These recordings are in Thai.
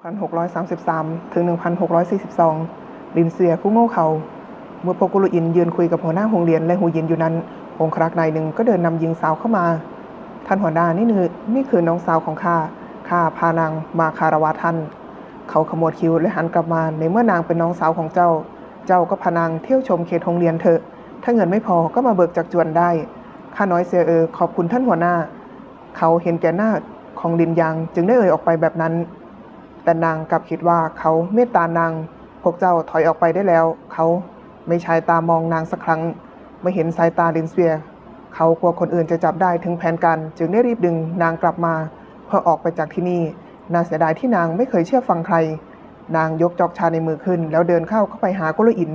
1633 ถึง 1642 ลินเซียผู้โง่เขา เมื่อพกกุลอินยืนคุยกับหัวหน้าโรงเรียนและหูยินอยู่นั้นองครักนายหนึ่งก็เดินนำหญิงสาวเข้ามา ท่านหัวหน้านี่คือนี่คือน้องสาวของข้า ข้าพานางมาคารวะท่าน เขาขมวดคิ้วและหันกลับมาในเมื่อนางเป็นน้องสาวของเจ้า เจ้าก็พานางเที่ยวชมเขตโรงเรียนเถอะ ถ้าเงินไม่พอก็มาเบิกจากจวนได้ ข้าน้อยเสียเออขอบคุณท่านหัวหน้า เขาเห็นแก่หน้าของลินยังจึงได้เอ่ยออกไปแบบนั้น แต่นางกลับคิดว่าเขาเมตตานาง พวกเจ้าถอยออกไปได้แล้ว เขาไม่ใช้ตามองนางสักครั้ง ไม่เห็นสายตาลินเซีย เขากลัวคนอื่นจะจับได้ถึงแผนการ จึงได้รีบดึงนางกลับมา เพื่อออกไปจากที่นี่ น่าเสียดายที่นางไม่เคยเชื่อฟังใคร นางยกจอกชาในมือขึ้น แล้วเดินเข้าเข้าไปหากุลอิน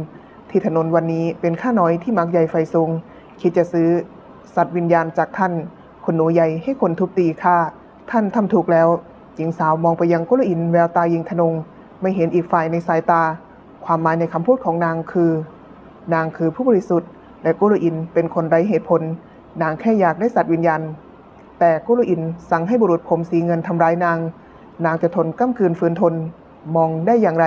ที่ถนนวันนี้เป็นข้าน้อยที่มักใหญ่ไฟสูงคิดจะซื้อ สัตว์วิญญาณจากท่านคุณหนูใหญ่ให้คนทุบตีข้าท่านทำถูกแล้ว หญิงสาวมองไปยังกุลอินแววตายิงทนง ไม่เห็นอีกฝ่ายในสายตา ความหมายในคำพูดของนางคือ นางคือผู้บริสุทธิ์ และกุลอินเป็นคนไร้เหตุผล นางแค่อยากได้สัตว์วิญญาณ แต่กุลอินสั่งให้บุรุษผมสีเงินทำร้ายนาง นางจะทนก้ำคืนฝืนทน มองได้อย่างไร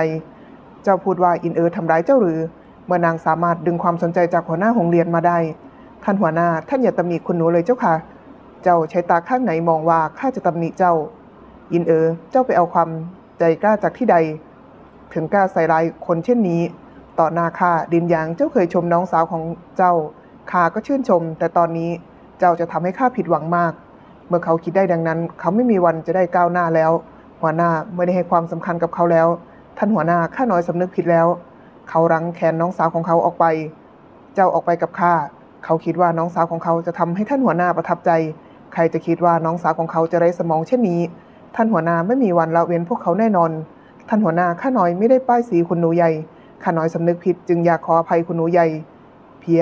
เจ้าพูดว่าอินเออทำร้ายเจ้าหรือ เมื่อนางสามารถดึงความสนใจจากหัวหน้าโรงเรียนมาได้ ท่านหัวหน้าท่านอย่าตำหนิคุณหนูเลยเจ้าค่ะ เจ้าใช้ตาข้างไหนมองว่าข้าจะตำหนิเจ้า อินเออเจ้าไปเอาความใจกล้าจากที่ใด ถึงกล้าใส่ร้ายคนเช่นนี้ ต่อหน้าข้าดินยางเจ้าเคยชมน้องสาวของเจ้าข้าก็ชื่นชม แต่ตอนนี้เจ้าจะทำให้ข้าผิดหวังมาก เมื่อเขาคิดได้ดังนั้น เขาไม่มีวันจะได้ก้าวหน้าแล้ว หัวหน้าไม่ได้ให้ความสำคัญกับเขาแล้ว ท่านหัวหน้าข้าน้อยสำนึกผิดแล้ว เขารั้งแขนน้องสาวของเขาออกไป เจ้าออกไปกับข้าเขาคิดว่าน้องสาวของเขาจะทำให้ท่านหัวหน้าประทับใจ ใครจะคิดว่าน้องสาวของเขาจะไร้สมองเช่นนี้ ท่านหัวหน้าไม่มีวันละเว้นพวกเขาแน่นอน ท่านหัวหน้าข้าน้อยไม่ได้ป้ายสีคุณหนูใหญ่ข้าน้อยสำนึกผิดจึงอยากขออภัยคุณหนูใหญ่ เพีย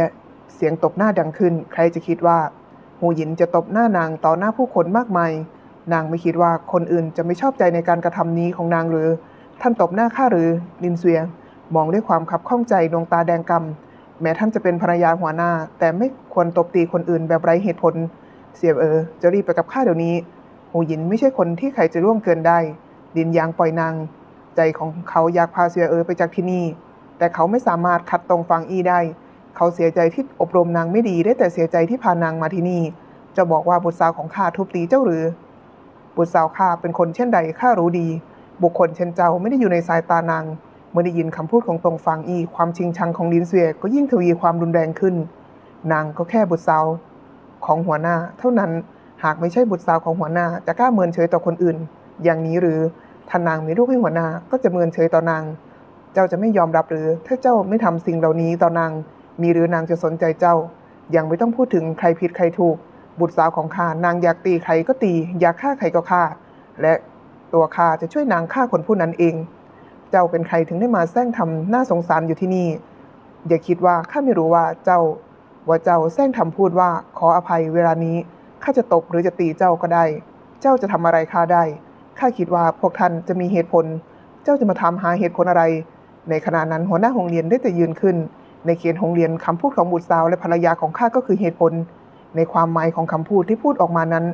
เสียงตบหน้าดังขึ้น ใครจะคิดว่าหูหยินจะตบหน้านางต่อหน้าผู้คนมากมาย นางไม่คิดว่าคนอื่นจะไม่ชอบใจในการกระทำนี้ของนางหรือ ท่านตบหน้าข้าหรือลินเสวียมองด้วยความขับข้องใจดวงตาแดงกำแม้ท่านจะเป็นภรรยาหัวหน้า แต่ไม่ควรตบตีคนอื่นแบบไร้เหตุผล เสียเออจะรีบไปกับข้าเดี๋ยวนี้ หูหยินไม่ใช่คนที่ใครจะร่วงเกินได้ ดินยางปล่อยนาง ใจของเขาอยากพาเสียเออไปจากที่นี่ แต่เขาไม่สามารถขัดตรงฟังอีได้ เขาเสียใจที่อบรมนางไม่ดีได้แต่เสียใจที่พานางมาที่นี่ จะบอกว่าบุตรสาวของข้าทุบตีเจ้าหรือ บุตรสาวข้าเป็นคนเช่นใดข้ารู้ดี บุคคลเช่นเจ้าไม่ได้อยู่ในสายตานาง เมื่อได้ยินคำพูดของตรงฟังอี ความชิงชังของลินเสวียก็ยิ่งทวีความรุนแรงขึ้น นางก็แค่บุตรสาวของหัวหน้าเท่านั้น หากไม่ใช่บุตรสาวของหัวหน้าจะกล้าเมินเฉยต่อคนอื่น อย่างนี้หรือถ้านางมีลูกให้หัวหน้าก็จะเมินเฉยต่อนาง เจ้าจะไม่ยอมรับหรือ ถ้าเจ้าไม่ทำสิ่งเหล่านี้ต่อนาง มีหรือนางจะสนใจเจ้ายังไม่ต้องพูดถึงใครผิดใครถูก บุตรสาวของข้านางอยากตีใครก็ตี อยากฆ่าใครก็ฆ่า และตัวข้าจะช่วยนางฆ่าคนผู้นั้นเอง เจ้าเป็นใครถึงได้มาแซงทำน่าสงสารอยู่ที่นี่ อย่าคิดว่าข้าไม่รู้ว่าเจ้า ว่าเจ้าแซงทำพูดว่าขออภัยเวลานี้ ข้าจะตบหรือจะตีเจ้าก็ได้ เจ้าจะทำอะไรข้าได้ ข้าคิดว่าพวกท่านจะมีเหตุผล เจ้าจะมาทำหาเหตุผลอะไร ในขณะนั้นหัวหน้าโรงเรียนได้แต่ยืนขึ้น ในเขียนโรงเรียนคำพูดของบุตรสาวและภรรยาของข้าก็คือเหตุผล ในความหมายของคำพูดที่พูดออกมานั้น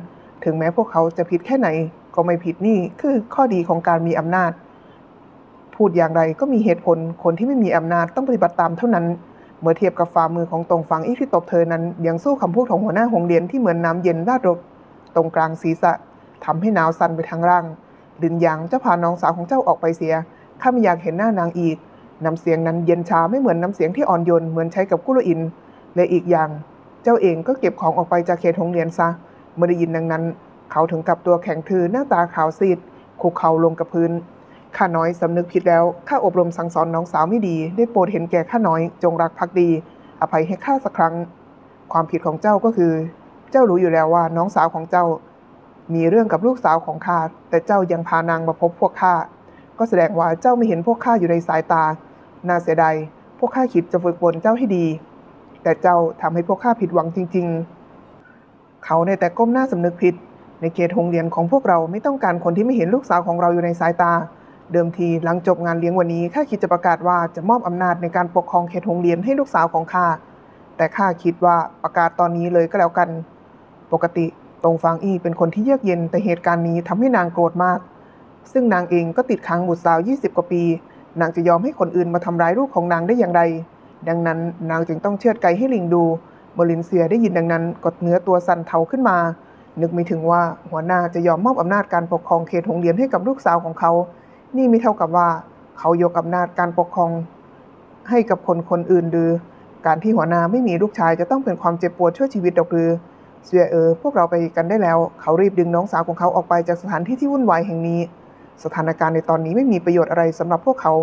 ถึงแม้พวกเขาจะผิดแค่ไหน ก็ไม่ผิดนี่คือข้อดีของการมีอำนาจ พูดอย่างไรก็มีเหตุผล คนที่ไม่มีอำนาจต้องปฏิบัติตามเท่านั้น เมื่อเทียบกับฝ่ามือของตรงฝั่งอีที่ตบเธอนั้น ยังสู้คำพูดของหัวหน้าโรงเรียนที่เหมือนน้ำเย็นราดรบตรงกลางศีรษะทำให้หนาวสั่นไปทั้งร่างดินยางเจ้าพาน้องสาวของเจ้าออกไปเสียข้าไม่อยากเห็นหน้านางอีกน้ำเสียงนั้นเย็นชาไม่เหมือนน้ำเสียงที่อ่อนโยนเหมือนใช้กับกุลอิน และอีกอย่าง เจ้าเองก็เก็บของออกไปจากเขตโรงเรียนซะ เมื่อได้ยินดังนั้น เขาถึงกับตัวแข็งทือหน้าตาขาวซีดคุกเข่าลงกับพื้น ข้าน้อยสำนึกผิดแล้ว ข้าอบรมสั่งสอนน้องสาวไม่ดี ได้โปรดเห็นแก่ข้าน้อย จงรักภักดี อภัยให้ข้าสักครั้ง ความผิดของเจ้าก็คือ เจ้ารู้อยู่แล้วว่าน้องสาวของเจ้า มีเรื่องกับลูกสาวของข้า แต่เจ้ายังพานางมาพบพวกข้า ก็แสดงว่าเจ้าไม่เห็นพวกข้าอยู่ในสายตา น่าเสียดาย พวกข้าคิดจะฝึกฝนเจ้าให้ดี แต่เจ้าทำให้พวกข้าผิดหวังจริง ๆ เขาในแต่ก้มหน้าสำนึกผิด ในเขตโรงเรียนของพวกเราไม่ต้องการคนที่ไม่เห็นลูกสาวของเราอยู่ในสายตา เดิมทีหลังจบงานเลี้ยงวันนี้ข้าคิดจะประกาศว่าจะมอบอำนาจในการปกครองเขตโรงเรียนให้ลูกสาวของข้าแต่ข้าคิดว่าประกาศตอนนี้เลยก็แล้วกัน ปกติตรงฟางอี้เป็นคนที่เยือกเย็นแต่เหตุการณ์นี้ทำให้นางโกรธมาก ซึ่งนางเองก็ติดค้างบุตรสาว 20 กว่าปี นางจะยอมให้คนอื่นมาทำร้ายลูกของนางได้อย่างไร ดังนั้นนางจึงต้องเชือดไก่ให้ลิงดูบรินเซียได้ยินดังนั้นกดเนื้อตัวสั่นเทาขึ้นมา นึกไม่ถึงว่าหัวหน้าจะยอมมอบอำนาจการปกครองเขตโรงเรียนให้กับลูกสาวของเขา นี่ไม่เท่ากับว่า เขายกอำนาจการปกครอง ให้กับคนคนอื่นหรือ การที่หัวหน้าไม่มีลูกชายจะต้องเป็นความเจ็บปวดชั่วชีวิตดอกหรือเสียเออ พวกเราไปกันได้แล้ว เขารีบดึงน้องสาวของเขาออกไปจากสถานที่ที่วุ่นวายแห่งนี้ สถานการณ์ในตอนนี้ไม่มีประโยชน์อะไรสำหรับพวกเขา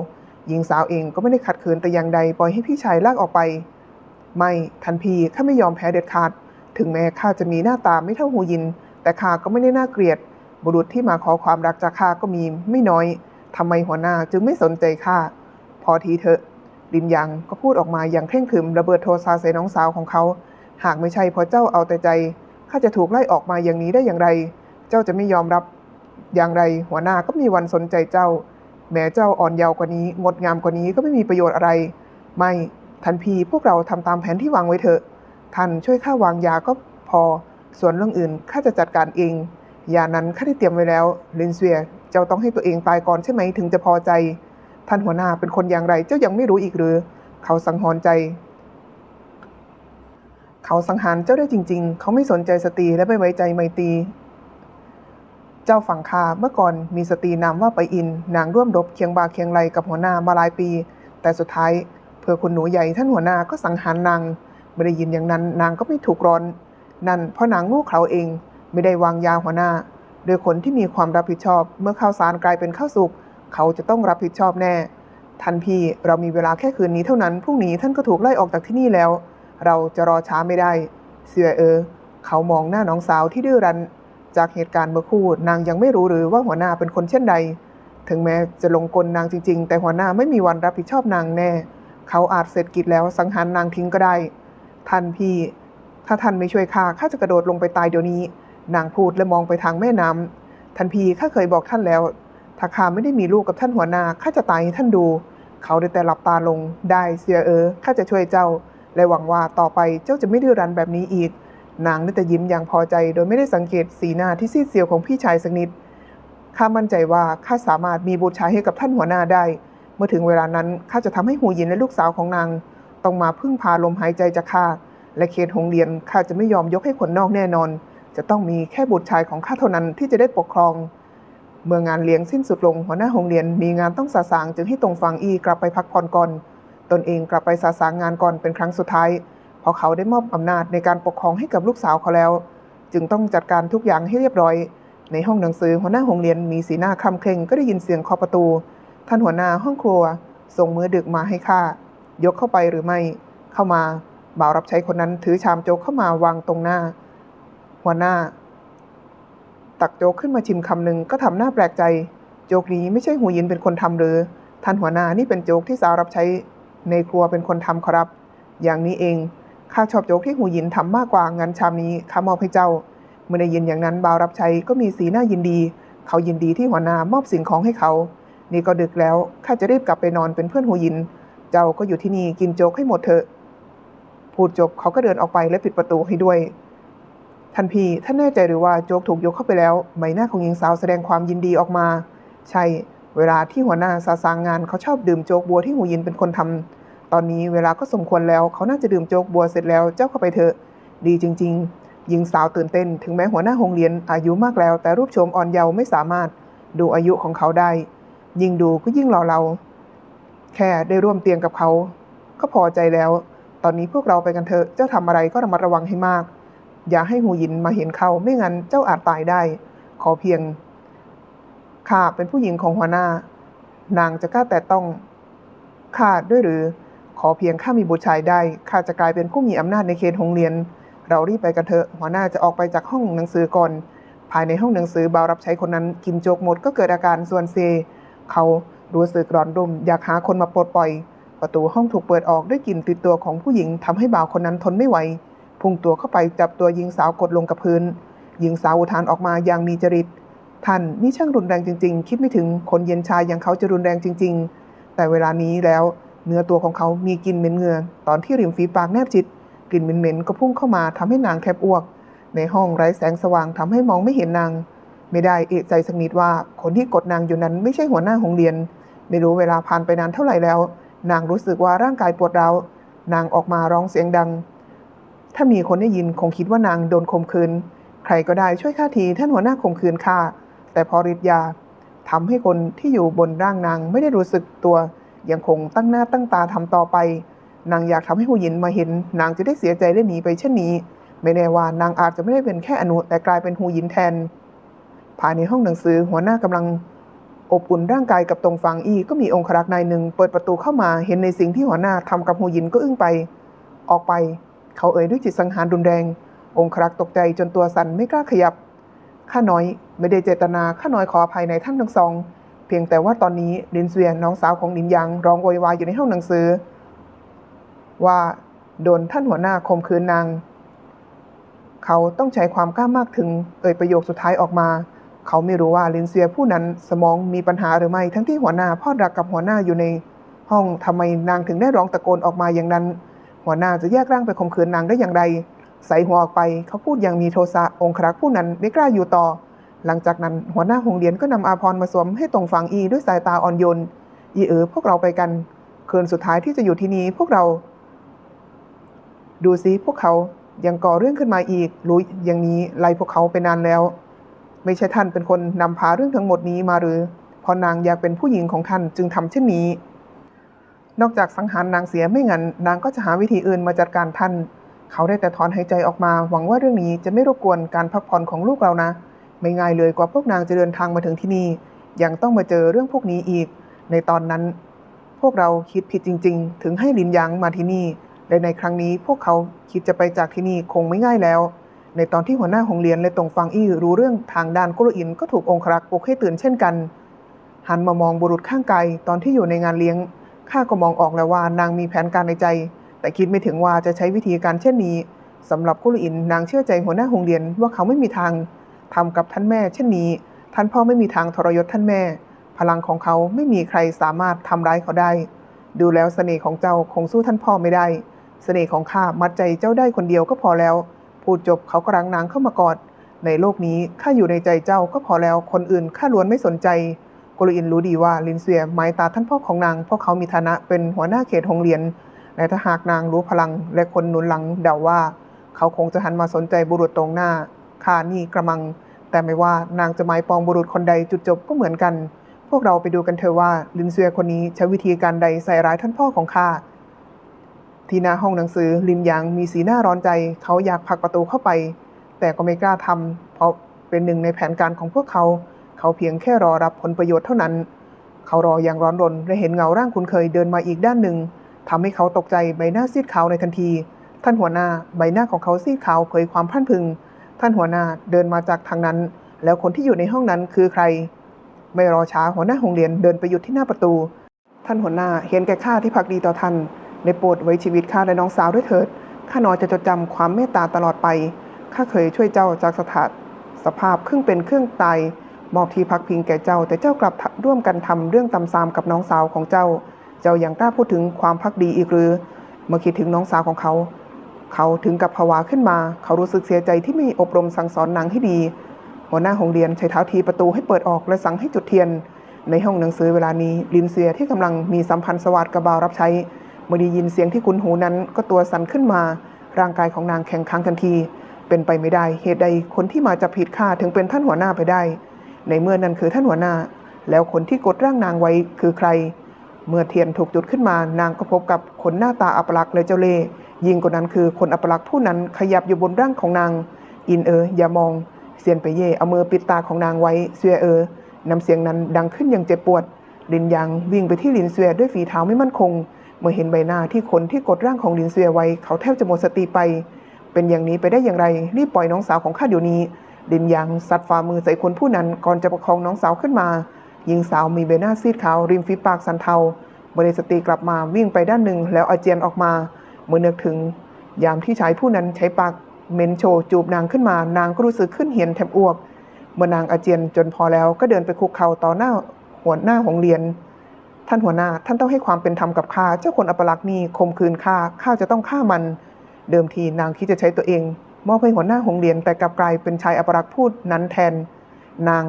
หญิงสาวเองก็ไม่ได้ขัดขืนแต่อย่างใดปล่อยให้พี่ชายลากออกไป ไม่ทันพีข้าไม่ยอมแพ้เด็ดขาด ถึงแม้ข้าจะมีหน้าตาไม่เท่าหูยิน แต่ข้าก็ไม่ได้น่าเกลียด บุรุษที่มาขอความรักจากข้าก็มีไม่น้อย ทำไมหัวหน้าจึงไม่สนใจข้าพอทีเถอะ ลินยังก็พูดออกมาอย่างเคร่งขรึมระเบิดโทสะใส่น้องสาวของเขา หากไม่ใช่พราะเจ้าเอาแต่ใจข้าจะถูกไล่ออกมาอย่างนี้ได้อย่างไร เจ้าจะไม่ยอมรับอย่างไรหัวหน้าก็มีวันสนใจเจ้า แม้เจ้าอ่อนเยาว์กว่านี้ งดงามกว่านี้ก็ไม่มีประโยชน์อะไร ไม่ทันพีพวกเราทำตามแผนที่วางไว้เถอะ ท่านช่วยข้าวางยาก็พอ ส่วนเรื่องอื่นข้าจะจัดการเองยานั้นข้าได้เตรียมไว้แล้วลินเซีย เจ้าต้องให้ตัวเองตายก่อนใช่ไหมถึงจะพอใจ ท่านหัวหน้าเป็นคนอย่างไรเจ้ายังไม่รู้อีกหรือ เขาสังหรณ์ใจ เขาสังหารเจ้าได้จริง ๆ เขาไม่สนใจสตรีและไม่ไว้ใจไมตรีเจ้าฝั่งคาเมื่อก่อนมีสตรีนามว่าไปอินนางร่วมรบเคียงบาเคียงไหลกับหัวหน้ามาหลายปี แต่สุดท้ายเพื่อคุณหนูใหญ่ท่านหัวหน้าก็สังหารนางไม่ได้ยินอย่างนั้นนางก็ไม่ถูกร้อน นั่นเพราะนางโง่เขลาเอง ไม่ได้วางยาหัวหน้า โดยคนที่มีความรับผิดชอบ เมื่อข้าวสารกลายเป็นข้าวสุกเขาจะต้องรับผิดชอบแน่ทันพี่เรามีเวลาแค่คืนนี้เท่านั้นพรุ่งนี้ท่านก็ถูกไล่ออกจากที่นี่แล้ว เราจะรอช้าไม่ได้ เสียเออ เขามองหน้าน้องสาวที่ดื้อรั้น จากเหตุการณ์เมื่อคู่นางยังไม่รู้หรือว่าหัวหน้าเป็นคนเช่นใด ถึงแม้จะลงกลนางจริง ๆ แต่หัวหน้าไม่มีวันรับผิดชอบนางแน่ เขาอาจเสร็จกิจแล้วสังหารนางทิ้งก็ได้ ท่านพี่ ถ้าท่านไม่ช่วยข้าข้าจะกระโดดลงไปตายเดี๋ยวนี้ นางพูดและมองไปทางแม่น้ำท่านพีข้าเคยบอกท่านแล้ว ถ้าข้าไม่ได้มีลูกกับท่านหัวหน้าข้าจะตายให้ท่านดู เขาได้แต่หลับตาลง ได้เสียเออข้าจะช่วยเจ้า และหวังว่าต่อไปเจ้าจะไม่ดื้อรั้นแบบนี้อีก นางได้แต่ยิ้มอย่างพอใจ โดยไม่ได้สังเกตสีหน้าที่ซีดเซียวของพี่ชายสักนิดข้ามั่นใจว่าข้าสามารถมีบุตรชายให้กับท่านหัวหน้าได้ เมื่อถึงเวลานั้นข้าจะทำให้หูยินและลูกสาวของนาง ต้องมาพึ่งพาลมหายใจจากข้าและเขตหงเรียนข้าจะไม่ยอมยกให้คนนอกแน่นอน จะต้องมีแค่บุตรชายของข้าเท่านั้นที่จะได้ปกครอง เมื่องานเลี้ยงสิ้นสุดลงหัวหน้าโรงเรียนมีงานต้องสาสางจึงให้ตรงฟังอีกลับไปพักผ่อนก่อน ตนเองกลับไปสาสางงานก่อนเป็นครั้งสุดท้าย เพราะเขาได้มอบอำนาจในการปกครองให้กับลูกสาวเขาแล้ว จึงต้องจัดการทุกอย่างให้เรียบร้อย ในห้องหนังสือหัวหน้าโรงเรียนมีสีหน้าคำเคร่งก็ได้ยินเสียงเคาะประตู ท่านหัวหน้าห้องครัว ส่งมือดึกมาให้ข้ายกเข้าไปหรือไม่ เข้ามาบ่าวรับใช้คนนั้นถือชามโจ๊กเข้ามาวางตรงหน้า หัวหน้า ตักโจ๊กขึ้นมาชิมคำหนึ่งก็ทำหน้าแปลกใจ โจ๊กนี้ไม่ใช่หูยินเป็นคนทำหรือท่านหัวหน้านี่เป็นโจ๊กที่สาวรับใช้ในครัวเป็นคนทำครับ อย่างนี้เองข้าชอบโจ๊กที่หูยินทำมากกว่างั้นชามนี้ข้ามอบให้เจ้า เมื่อได้ยินอย่างนั้นบ่าวรับใช้ก็มีสีหน้ายินดี เขายินดีที่หัวหน้ามอบสิ่งของให้เขา นี่ก็ดึกแล้วข้าจะรีบกลับไปนอนเป็นเพื่อนหูยิน เจ้าก็อยู่ที่นี่กินโจ๊กให้หมดเถอะพูดจบเขาก็เดินออกไปและปิดประตูให้ด้วย ท่านพี่ท่านแน่ใจหรือว่าโจ๊กถูกยกเข้าไปแล้ว ใบหน้าของหญิงสาวแสดงความยินดีออกมา ใช่ เวลาที่หัวหน้าสาสางงานเขาชอบดื่มโจ๊กบัวที่หูยินเป็นคนทำตอนนี้เวลาก็สมควรแล้วเขาน่าจะดื่มโจ๊กบัวเสร็จแล้วเจ้าเข้าไปเถอะ ดีจริง ๆ หญิงสาวตื่นเต้น ถึงแม้หัวหน้าโรงเรียนอายุมากแล้ว แต่รูปโฉมอ่อนเยาว์ไม่สามารถดูอายุของเขาได้ ยิ่งดูก็ยิ่งหล่อเรา แค่ได้ร่วมเตียงกับเขา ก็พอใจแล้ว ตอนนี้พวกเราไปกันเถอะเจ้าทำอะไรก็ระมัดระวังให้มาก อย่าให้หูยินมาเห็นเขาไม่งั้นเจ้าอาจตายได้ ขอเพียงข้าเป็นผู้หญิงของหัวหน้า นางจะกล้าแต่ต้องข้าด้วยหรือ ขอเพียงข้ามีบุตรชายได้ข้าจะกลายเป็นผู้มีอำนาจในเขตโรงเรียน เรารีบไปกันเถอะหัวหน้าจะออกไปจากห้องหนังสือก่อน ภายในห้องหนังสือบ่าวรับใช้คนนั้นกินโจกหมดก็เกิดอาการส่วนเซ เขารู้สึกร้อนรุ่มอยากหาคนมาปลดปล่อย ประตูห้องถูกเปิดออกด้วยกลิ่นติดตัวของผู้หญิงทำให้บ่าวคนนั้นทนไม่ไหว พุ่งตัวเข้าไปจับตัวหญิงสาวกดลงกับพื้น หญิงสาวอุทานออกมาอย่างมีจริต ท่านนี่ช่างรุนแรงจริง ๆ คิดไม่ถึงคนเย็นชายอย่างเขาจะรุนแรงจริง ๆ แต่เวลานี้แล้วเนื้อตัวของเขามีกลิ่นเหม็นเงือตอนที่ริมฝีปากแนบชิดกลิ่นเหม็นๆก็พุ่งเข้ามาทำให้นางแคบอ้วก ในห้องไร้แสงสว่างทำให้มองไม่เห็นนาง ไม่ได้เอะใจสักนิดว่าคนที่กดนางอยู่นั้นไม่ใช่หัวหน้าโรงเรียน ไม่รู้เวลาผ่านไปนานเท่าไหร่แล้ว นางรู้สึกว่าร่างกายปวดร้าว นางออกมาร้องเสียงดัง ถ้ามีคนได้ยินคงคิดว่านางโดนข่มขืน ใครก็ได้ช่วยข้าทีท่านหัวหน้าข่มขืนข้าแต่พอฤทธิ์ยาทำให้คนที่อยู่บนร่างนางไม่ได้รู้สึกตัว ยังคงตั้งหน้าตั้งตาทำต่อไป นางอยากทำให้ผู้หญิงมาเห็น นางจะได้เสียใจได้หนีไปเช่นนี้ ไม่แน่ว่านางอาจจะไม่ได้เป็นแค่อนุแต่กลายเป็นหูหยินแทน ภายในห้องหนังสือหัวหน้ากำลัง อบอุ่นร่างกายกับตรงฟังอีก็มีองครักษ์นายหนึ่ง เปิดประตูเข้ามาเห็นในสิ่งที่หัวหน้าทำกับหูหยินก็อึ้งไป ออกไป เขาเอ่ยด้วยจิตสังหารรุนแรง องครักษ์ตกใจจนตัวสั่นไม่กล้าขยับ ข้าน้อยไม่ได้เจตนาข้าน้อยขออภัยในท่านทั้งสอง เพียงแต่ว่าตอนนี้ลินเสวียนน้องสาวของลินยังร้องโวยวายอยู่ในห้องหนังสือ ว่าโดนท่านหัวหน้าข่มขืนนาง เขาต้องใช้ความกล้ามากถึง เอ่ยประโยคสุดท้ายออกมา เขาไม่รู้ว่าลินเซียผู้นั้นสมองมีปัญหาหรือไม่ทั้งที่หัวหน้าพ่อรักกับหัวหน้าอยู่ในห้องทำไมนางถึงได้ร้องตะโกนออกมาอย่างนั้น หัวหน้าจะแยกร่างไปข่มขืนนางได้อย่างไรใส่หัวออกไปเขาพูดอย่างมีโทสะองครักษ์ผู้นั้นไม่กล้าอยู่ต่อ หลังจากนั้นหัวหน้าหงเดียนก็นำอาพรมาสวมให้ตรงฝังอีด้วยสายตาอ่อนโยนอีเออพวกเราไปกัน คืนสุดท้ายที่จะอยู่ที่นี้พวกเรา ดูซิพวกเขายังก่อเรื่องขึ้นมาอีกรู้อย่างนี้ไล่พวกเขาไปนานแล้ว ไม่ใช่ท่านเป็นคนนำพาเรื่องทั้งหมดนี้มาหรือพราะนางอยากเป็นผู้หญิงของท่านจึงทำเช่นนี้ นอกจากสังหารนางเสียไม่งั้นนางก็จะหาวิธีอื่นมาจัดการท่าน เขาได้แต่ถอนหายใจออกมา หวังว่าเรื่องนี้จะไม่รบกวนการพักผ่อนของลูกเรานะ ไม่ง่ายเลยกว่าพวกนางจะเดินทางมาถึงที่นี่ ยังต้องมาเจอเรื่องพวกนี้อีก ในตอนนั้น พวกเราคิดผิดจริง ๆ ถึงให้ลินยังมาที่นี่ และในครั้งนี้พวกเขาคิดจะไปจากที่นี่คงไม่ง่ายแล้ว ในตอนที่หัวหน้าของเรียนและตรงฟังอี้รู้เรื่องทางด้านกุลอินก็ถูกองครักษ์ปลุกให้ตื่นเช่นกัน หันมามองบุรุษข้างกายตอนที่อยู่ในงานเลี้ยง ข้าก็มองออกแล้วว่านางมีแผนการในใจ แต่คิดไม่ถึงว่าจะใช้วิธีการเช่นนี้สำหรับกุลอินนางเชื่อใจหัวหน้าโรงเรียนว่าเขาไม่มีทางทำกับท่านแม่ เช่นนี้ ท่านพ่อไม่มีทางทรยศท่านแม่ พลังของเขาไม่มีใครสามารถทำร้ายเขาได้ ดูแล้วเสน่ห์ของเจ้าคงสู้ท่านพ่อไม่ได้ เสน่ห์ของข้ามัดใจเจ้าได้คนเดียวก็พอแล้วพูดจบเขาก็รั้งนางเข้ามากอด ในโลกนี้ข้าอยู่ในใจเจ้าก็พอแล้วคนอื่นข้าล้วนไม่สนใจ โลอินรู้ดีว่าลินเซียหมายตาท่านพ่อของนางเพราะเขามีฐานะเป็นหัวหน้าเขตโรงเรียนและถ้าหากนางรู้พลังและคนหนุนหลังเดาว่า เขาคงจะหันมาสนใจบุรุษตรงหน้าข้านี่กระมัง แต่ไม่ว่านางจะหมายปองบุรุษคนใดจุดจบก็เหมือนกัน พวกเราไปดูกันเถอะว่าลินเซียคนนี้ใช้วิธีการใดใส่ร้ายท่านพ่อของข้าที่หน้าห้องหนังสือลินหยางมีสีหน้าร้อนใจ เขาอยากผลักประตูเข้าไป แต่ก็ไม่กล้าทำเพราะเป็นหนึ่งในแผนการของพวกเขา เขาเพียงแค่รอรับผลประโยชน์เท่านั้น เขารออย่างร้อนรนและเห็นเงาร่างคุณเคยเดินมาอีกด้านหนึ่งทำให้เขาตกใจใบหน้าซีดขาวในทันที ท่านหัวหน้าใบหน้าของเขาซีดขาวเผยความพันพึง ท่านหัวหน้าเดินมาจากทางนั้น แล้วคนที่อยู่ในห้องนั้นคือใคร ไม่รอช้าหัวหน้าโรงเรียนเดินไปหยุดที่หน้าประตู ท่านหัวหน้าเห็นแก่ข้าที่พักดีต่อท่านได้โปรดไว้ชีวิตข้าและน้องสาวด้วยเถิดข้าน้อยจะจดจำความเมตตาตลอดไปข้าเคยช่วยเจ้าจากสถานสภาพครึ่งเป็นครึ่งตาย มอบที่พักพิงแก่เจ้า แต่เจ้ากลับร่วมกันทำเรื่องตำซามกับน้องสาวของเจ้า เจ้ายังกล้าพูดถึงความพักดีอีกหรือ เมื่อคิดถึงน้องสาวของเขา เขาถึงกับผวาขึ้นมา เขารู้สึกเสียใจที่ไม่อบรมสั่งสอนนางให้ดี หัวหน้าโรงเรียนใช้เท้าทีประตูให้เปิดออกและสั่งให้จุดเทียน ในห้องหนังสือเวลานี้ลินเซียที่กำลังมีสัมพันธ์สวัสดิ์กับบ่าวรับใช้เมื่อได้ยินเสียงที่คุ้นหูนั้นก็ตัวสั่นขึ้นมา ร่างกายของนางแข็งค้างทันที เป็นไปไม่ได้เหตุใดคนที่มาจับผิดข้าถึงเป็นท่านหัวหน้าไปได้ ในเมื่อนั้นคือท่านหัวหน้า แล้วคนที่กดร่างนางไว้คือใคร เมื่อเทียนถูกจุดขึ้นมานางก็พบกับคนหน้าตาอัปลักษ์และเจ้าเล่ยิ่งกว่านั้นคือคนอัปลักษ์ผู้นั้นขยับอยู่บนร่างของนาง อินเอออย่ามองเซียนไปเย่เอามือปิดตาของนางไว้เสวียเออนำเสียงนั้นดังขึ้นอย่างเจ็บปวดลินยังวิ่งไปที่ลินเสวียด้วยฝีเท้าไม่มั่นคง เมื่อเห็นใบหน้าที่คนที่กดร่างของลินเสวียไว้เขาแทบจะหมดสติไป เป็นอย่างนี้ไปได้อย่างไรรีบปล่อยน้องสาวของข้าเดี๋ยวนี้ ลินยังสัดฝ่ามือใส่คนผู้นั้นก่อนจะประคองน้องสาวขึ้นมาหญิงสาวมีใบหน้าซีดขาวริมฝีปากสันเทาเมื่อได้สติกลับมาวิ่งไปด้านหนึ่งแล้วอาเจียนออกมาเมื่อนึกถึง ยามที่ชายผู้นั้นใช้ปากเมนโชจูบนางขึ้นมานางก็รู้สึกขึ้นเหียนแทบอ้วก เมื่อนางอาเจียนจนพอแล้วก็เดินไปคุกเข่าต่อหน้าหัวหน้าของเรียน ท่านหัวหน้าท่านต้องให้ความเป็นธรรมกับข้าเจ้าคนอัปลักษณ์นี่ข่มขืนข้าข้าจะต้องฆ่ามัน เดิมทีนางคิดจะใช้ตัวเอง มอบให้หัวหน้าหงเหรียนแต่กลับกลายเป็นชายอัปลักษ์พูดนั้นแทน นาง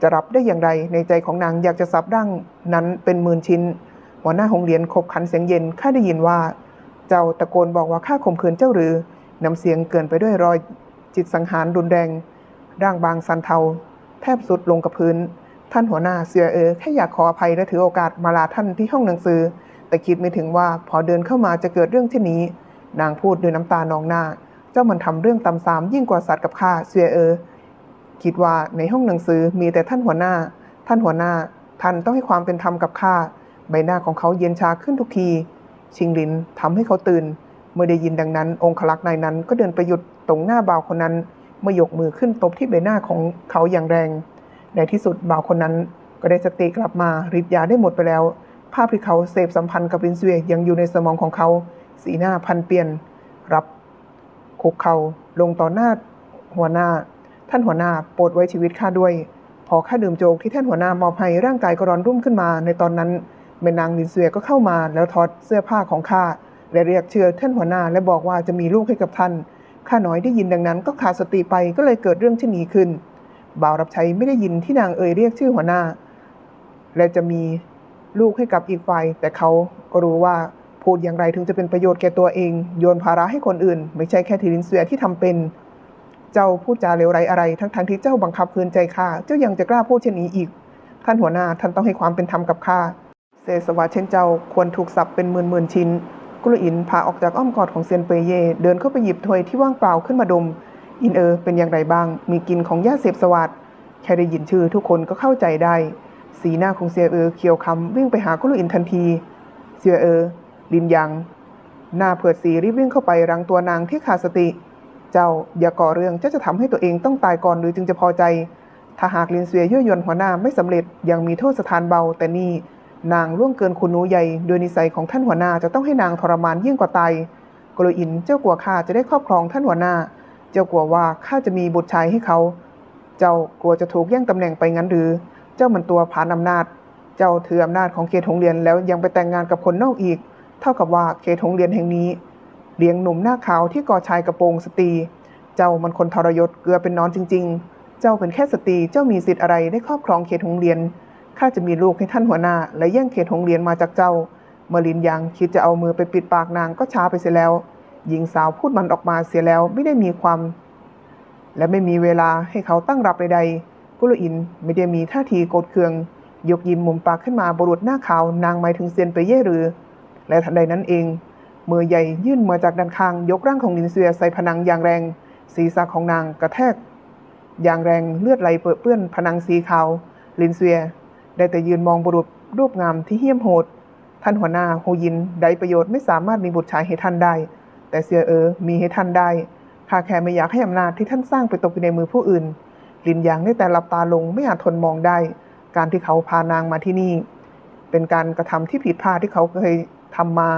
จะรับได้อย่างไร ในใจของนางอยากจะสับดั้งนั้นเป็นหมื่นชิ้น หัวหน้าโรงเหรียนขบขันเสียงเย็นข้าได้ยินว่า เจ้าตะโกนบอกว่าข้าข่มขืนเจ้าหรือน้ำเสียงเกินไปด้วยรอยจิตสังหารรุนแรง ร่างบางสันเทา แทบสุดลงกับพื้น ท่านหัวหน้าเสือเออแค่อยากขออภัยและถือโอกาสมาลาท่านที่ห้องหนังสือ แต่คิดไม่ถึงว่าพอเดินเข้ามาจะเกิดเรื่องเช่นนี้ นางพูดด้วยน้ำตานองหน้า เจ้ามันทำเรื่องตำสามยิ่งกว่าสัตว์กับข้าเสือเออ คิดว่าในห้องหนังสือมีแต่ท่านหัวหน้า ท่านหัวหน้า ท่านต้องให้ความเป็นธรรมกับข้า ใบหน้าของเขาเย็นชาขึ้นทุกที ชิงลินทำให้เขาตื่น เมื่อได้ยินดังนั้น องคลักษ์นายนั้นก็เดินไปหยุดตรงหน้าบ่าวคนนั้น เมื่อยกมือขึ้นตบที่ใบหน้าของเขาอย่างแรง ในที่สุดบ่าวคนนั้นก็ได้สติกลับมาฤทธิ์ยาได้หมดไปแล้ว ภาพที่เขาเสพสัมพันธ์กับลินเซวียยังอยู่ในสมองของเขา สีหน้าพันเปลี่ยน รับ คุกเขาลงต่อหน้าหัวหน้า ท่านหัวหน้าโปรดไว้ชีวิตข้าด้วย พอข้าดื่มโจกที่ท่านหัวหน้ามอบให้ร่างกายก็ร้อนรุ่มขึ้นมา ในตอนนั้นแม่นางลินเซวียก็เข้ามาแล้วถอดเสื้อผ้าของข้าและเรียกเชื่อท่านหัวหน้าและบอกว่าจะมีลูกให้กับท่านข้าน้อยได้ยินดังนั้นก็ขาดสติไปก็เลยเกิดเรื่องเช่นนี้ขึ้น บ่าวรับใช้ไม่ได้ยินที่นางเอ่ยเรียกชื่อหัวหน้า และจะมีลูกให้กับอีกฝ่ายแต่เขาก็รู้ว่า พูดอย่างไรถึงจะเป็นประโยชน์แก่ตัวเอง โยนภาระให้คนอื่น ไม่ใช่แค่ทีลินเสือที่ทำเป็น เจ้าพูดจาเลวไรอะไรทั้งทงๆที่เจ้าบังคับคืนใจข้าเจ้ายังจะกล้าพูดเช่นนี้อีก ท่านหัวหน้าท่านต้องให้ความเป็นธรรมกับข้าเซสวาเช่นเจ้าควรถูกสับเป็นหมื่นหมื่นชิ้น กุลอินพาออกจากอ้อมกอดของเซียนเปเย่เดินเข้าไปหยิบถ้วยที่ว่างเปล่าขึ้นมาดม อินเออเป็นอย่างไรบ้าง มีกินของยาเสพสวัสดแค่ได้ยินชื่อทุกคนก็เข้าใจได้ สีหน้าของเซียเออเขียวคำวิ่งไปหากุลอินทันที เซียเออ ลินยัง หน้าเผือดสีรีบวิ่งเข้าไปรังตัวนางที่ขาดสติ เจ้าอย่าก่อเรื่องเจ้าจะทำให้ตัวเองต้องตายก่อนหรือจึงจะพอใจ ถ้าหากลินเซียยั่วยวนหัวหน้าไม่สำเร็จยังมีโทษสถานเบาแต่นี่นางล่วงเกินคุณหนูใหญ่โดยนิสัยของท่านหัวหน้าจะต้องให้นางทรมานยิ่งกว่าตายกโลอินเจ้ากลัวข้าจะได้ครอบครองท่านหัวหน้า เจ้ากลัวว่าข้าจะมีบุตรชายให้เขา เจ้ากลัวจะถูกแย่งตำแหน่งไปงั้นหรือ เจ้ามันตัวผานอำนาจ เจ้าถืออำนาจของเขตหงเรียนแล้วยังไปแต่งงานกับคนนอกอีก เท่ากับว่าเขตหงเรียนแห่งนี้ เลี้ยงหนุ่มหน้าขาวที่ก่อชายกระโปรงสตรี เจ้ามันคนทรยศเกลือเป็นนอนจริง ๆ เจ้าเป็นแค่สตรีเจ้ามีสิทธิ์อะไรได้ครอบครองเขตหงเรียนข้าจะมีลูกให้ท่านหัวหน้า และแย่งเขตหงเรียนมาจากเจ้า เมลินยังคิดจะเอามือไปปิดปากนางก็ช้าไปเสียแล้ว หญิงสาวพูดมันออกมาเสียแล้วไม่ได้มีความ และไม่มีเวลาให้เขาตั้งรับใดๆกุลอินไม่ได้มีท่าทีโกรธเคือง ยกยิ้มมุมปากขึ้นมาบรุษหน้าขาวนางหมายถึงเซียนไปเย่หรือ และทันใดนั้นเอง มือใหญ่ยื่นมาจากด้านข้างยกร่างของลินเซียใส่ผนังอย่างแรง ศีรษะของนางกระแทก อย่างแรงเลือดไหลเปื้อนเปื้อนผนังสีขาวลินเซีย ได้แต่ยืนมองบุรุษรูปงามที่เหี้ยมโหด ท่านหัวหน้าโฮยินได้ประโยชน์ไม่สามารถมีบุตรชายให้ท่านได้ แต่เซียเออมีให้ท่านได้ข้าแค่ไม่อยากให้อำนาจที่ท่านสร้างไปตกอยู่ในมือผู้อื่น ลินยางได้แต่หลับตาลงไม่อาจทนมองได้ การที่เขาพานางมาที่นี่ เป็นการกระทำที่ผิดพลาดที่เขาเคย ทำมา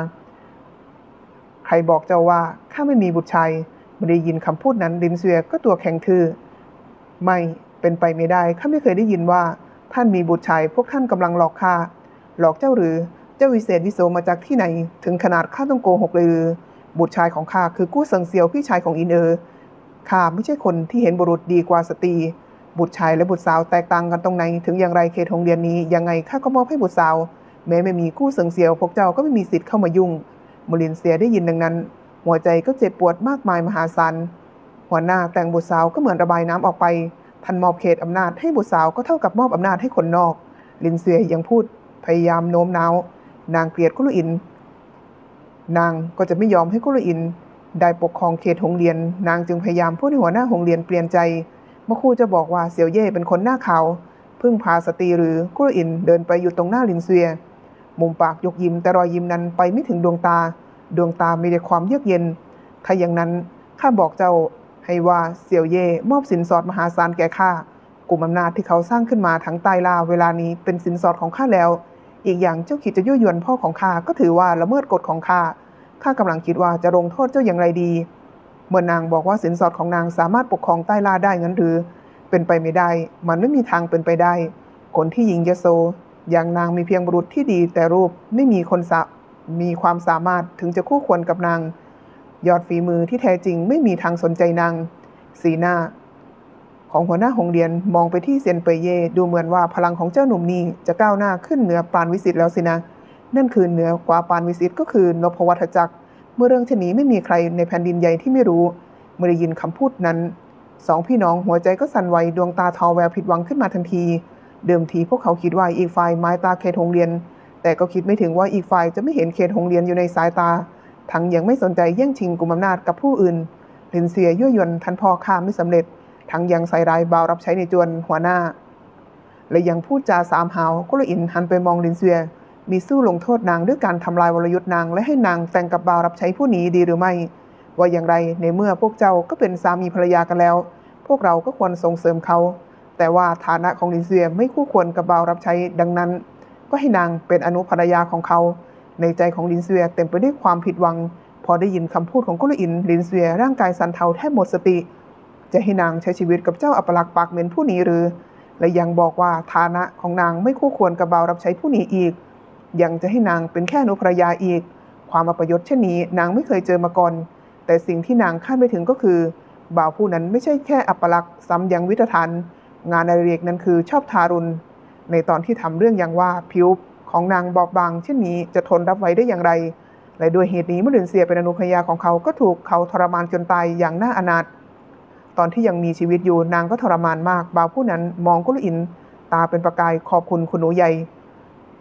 ใครบอกเจ้าว่าข้าไม่มีบุตรชายไม่ได้ยินคำพูดนั้นลินเซียก็ตัวแข็งทื่อไม่เป็นไปไม่ได้ข้าไม่เคยได้ยินว่า ท่านมีบุตรชายพวกท่านกำลังหลอกข้าหลอกเจ้าหรือเจ้าวิเศษวิโสมาจากที่ไหน ถึงขนาดข้าต้องโกหกเลยหรือ บุตรชายของข้าคือกู้เซิงเซียวพี่ชายของอินเออข้าไม่ใช่คนที่เห็นบุรุษดีกว่าสตรีบุตรชายและบุตรสาวแตกต่างกันตรงไหน ถึงอย่างไรเขตโรงเรียนนี้ยังไงข้าก็มอบให้บุตรสาว แม้ไม่มีกู้เซิงเซียวพวกเจ้าก็ไม่มีสิทธิ์เข้ามายุ่งมูลินเซียได้ยินดังนั้น หัวใจก็เจ็บปวดมากมายมหาศาลหัวหน้าแต่งบุตรสาวก็เหมือนระบายน้ำออกไปท่านมอบเขตอำนาจให้บุตรสาวก็เท่ากับมอบอำนาจให้คนนอก ลินเซียยังพูดพยายามโน้มน้าว นางเกลียดกุลอิน นางก็จะไม่ยอมให้กุลอิน ได้ปกครองเขตหงเรียน นางจึงพยายามพูดให้หัวหน้าหงเรียนเปลี่ยนใจเมื่อครู่จะบอกว่าเสี่ยวเย่เป็นคนหน้าขาว พึ่งพาสตรีหรือกุลอินเดินไปอยู่ตรงหน้าลินเซีย มุมปากยกยิ้มแต่รอยยิ้มนั้นไปไม่ถึงดวงตา ดวงตามีแต่ความเยือกเย็น ถ้าอย่างนั้นข้าบอกเจ้าให้ว่าเสี่ยวเย่มอบสินสอดมหาศาลแก่ข้ากลุ่มอำนาจที่เขาสร้างขึ้นมาทั้งใต้ลาเวลานี้เป็นสินสอดของข้าแล้ว อีกอย่างเจ้าคิดจะยั่วยวนพ่อของข้าก็ถือว่าละเมิดกฎของข้าข้ากำลังคิดว่าจะลงโทษเจ้าอย่างไรดี เมื่อนางบอกว่าสินสอดของนางสามารถปกครองใต้ลาได้งั้นหรือ เป็นไปไม่ได้ มันไม่มีทางเป็นไปได้คนที่หญิงยโส อย่างนางมีเพียงบุรุษที่ดีแต่รูปไม่มีคนสะมีความสามารถถึงจะคู่ควรกับนาง ยอดฝีมือที่แท้จริงไม่มีทางสนใจนาง สีหน้า ของหัวหน้าโรงเรียนมองไปที่เซียนเปยเย่ดูเหมือนว่าพลังของเจ้าหนุ่มนี้จะก้าวหน้าขึ้นเหนือปาณวิสิตแล้วสินะ นั่นคือเหนือกว่าปานวิสิตก็คือนพวัฏจักร เมื่อเรื่องเช่นนี้ไม่มีใครในแผ่นดินใหญ่ที่ไม่รู้เมื่อได้ยินคำพูดนั้นสองพี่น้องหัวใจก็สั่นไหวดวงตาทอแววผิดหวังขึ้นมาทันที เดิมทีพวกเขาคิดว่าอีกฝ่ายไม้ตาเขตโรงเรียน แต่ก็คิดไม่ถึงว่าอีกฝ่ายจะไม่เห็นเขตโรงเรียนอยู่ในสายตา ทั้งยังไม่สนใจแย่งชิงกุมอำนาจกับผู้อื่นลินเซียยั่วยวนทันพ่อข้ามไม่สำเร็จ ทั้งยังใส่ร้ายบ่าวรับใช้ในจวนหัวหน้า และยังพูดจาสามหาวกุลอินหันไปมองลินเซีย มีสู้ลงโทษนางด้วยการทำลายวรยุทธ์นางและให้นางแต่งกับบ่าวรับใช้ผู้นี้ดีหรือไม่ ว่าอย่างไรในเมื่อพวกเจ้าก็เป็นสามีภรรยากันแล้ว พวกเราก็ควรส่งเสริมเขา แต่ว่าฐานะของลินเซียไม่คู่ควรกับบ่าวรับใช้ดังนั้น ก็ให้นางเป็นอนุภรรยาของเขา ในใจของลินเซียเต็มไปด้วยความผิดหวัง พอได้ยินคำพูดของกุลอินลินเซียร่างกายสั่นเทาแทบหมดสติ จะให้นางใช้ชีวิตกับเจ้าอัปลักษ์ปากเหม็นผู้นี้หรือ และยังบอกว่าฐานะของนางไม่คู่ควรกับบ่าวรับใช้ผู้นี้อีก ยังจะให้นางเป็นแค่อนุภรรยาอีก ความอัปยศเช่นนี้นางไม่เคยเจอมาก่อน แต่สิ่งที่นางคาดไม่ถึงก็คือบ่าวผู้นั้นไม่ใช่แค่อัปลักษ์ซ้ำยังวิตฐาน งานอดิเรกนั้นคือชอบทารุณ ในตอนที่ทำเรื่องอย่างว่าผิวของนางบอบบางเช่นนี้จะทนรับไว้ได้อย่างไร และด้วยเหตุนี้เมื่อเดือนเสียเป็นอนุภรยาของเขาก็ถูกเขาทรมานจนตายอย่างน่าอนาถตอนที่ยังมีชีวิตอยู่นางก็ทรมานมากบ่าวผู้นั้นมองกุลอิน ตาเป็นประกายขอบคุณคุณหนูใหญ่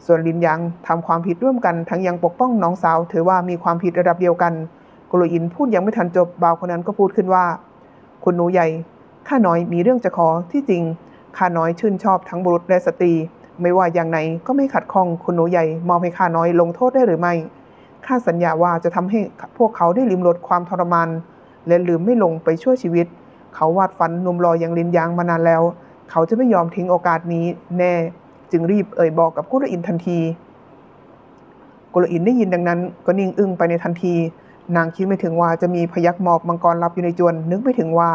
ส่วนลินยังทำความผิดร่วมกันทั้งยังปกป้องน้องสาว ถือว่ามีความผิดระดับเดียวกันกุลอินพูดยังไม่ทันจบบ่าวคนนั้นก็พูดขึ้นว่า คุณหนูใหญ่ ข้าน้อยมีเรื่องจะขอที่จริงข้าน้อยชื่นชอบทั้งบุรุษและสตรี ไม่ว่าอย่างไหนก็ไม่ขัดข้องคุณหนูใหญ่มอบให้ข้าน้อยลงโทษได้หรือไม่ข้าสัญญาว่าจะทำให้พวกเขาได้ลิมรสความทรมานและลืมไม่ลงไปชั่วชีวิต เขาวาดฝันนุ่มรออย่างลินยางมานานแล้ว เขาจะไม่ยอมทิ้งโอกาสนี้แน่ จึงรีบเอ่ยบอกกับกุลอินทันที กุลอินได้ยินดังนั้น ก็นิ่งอึ้งไปในทันที นางคิดไม่ถึงว่าจะมีพยักหมอบมังกรรับอยู่ในจวน นึกไม่ถึงว่า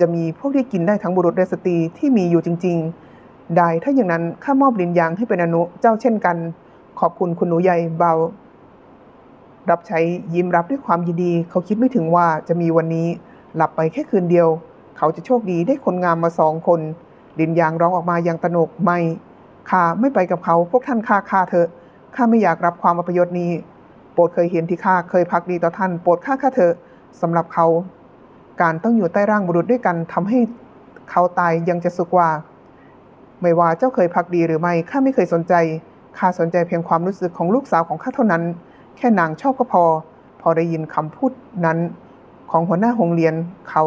จะมีพวกที่กินได้ทั้งบุรุษและสตรีที่มีอยู่จริงๆได้ถ้าอย่างนั้นข้ามอบลินยางให้เป็นอนุเจ้าเช่นกัน ขอบคุณคุณหนูใหญ่เบา รับใช้ยิ้มรับด้วยความยินดี เขาคิดไม่ถึงว่าจะมีวันนี้ หลับไปแค่คืนเดียว เขาจะโชคดีได้คนงามมาสองคน ลินยางร้องออกมาอย่างตระหนกไม่ข้าไม่ไปกับเขาพวกท่านฆ่าข้าเถอะข้าไม่อยากรับความอัปยศนี้ โปรดเคยเห็นที่ข้าเคยพักดีต่อท่าน โปรดฆ่าข้าเถอะสำหรับเขา การต้องอยู่ใต้ร่างบุรุษด้วยกันทำให้เขาตายยังจะสุขกว่า ไม่ว่าเจ้าเคยพักดีหรือไม่ข้าไม่เคยสนใจข้าสนใจเพียงความรู้สึกของลูกสาวของข้าเท่านั้น แค่นางชอบก็พอ พอได้ยินคำพูดนั้น ของหัวหน้าโรงเรียนเขา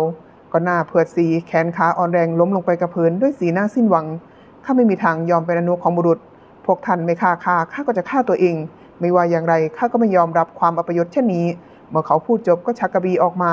ก็หน้าเผือดสีแขนขาอ่อนแรงล้มลงไปกับพื้นด้วยสีหน้าสิ้นหวังข้าไม่มีทางยอมเป็นอนุของบุรุษ พวกท่านไม่ฆ่าข้าข้าก็จะฆ่าตัวเอง ไม่ว่าอย่างไรข้าก็ไม่ยอมรับความอัปยศเช่นนี้ เมื่อเขาพูดจบก็ชักกระบีออกมา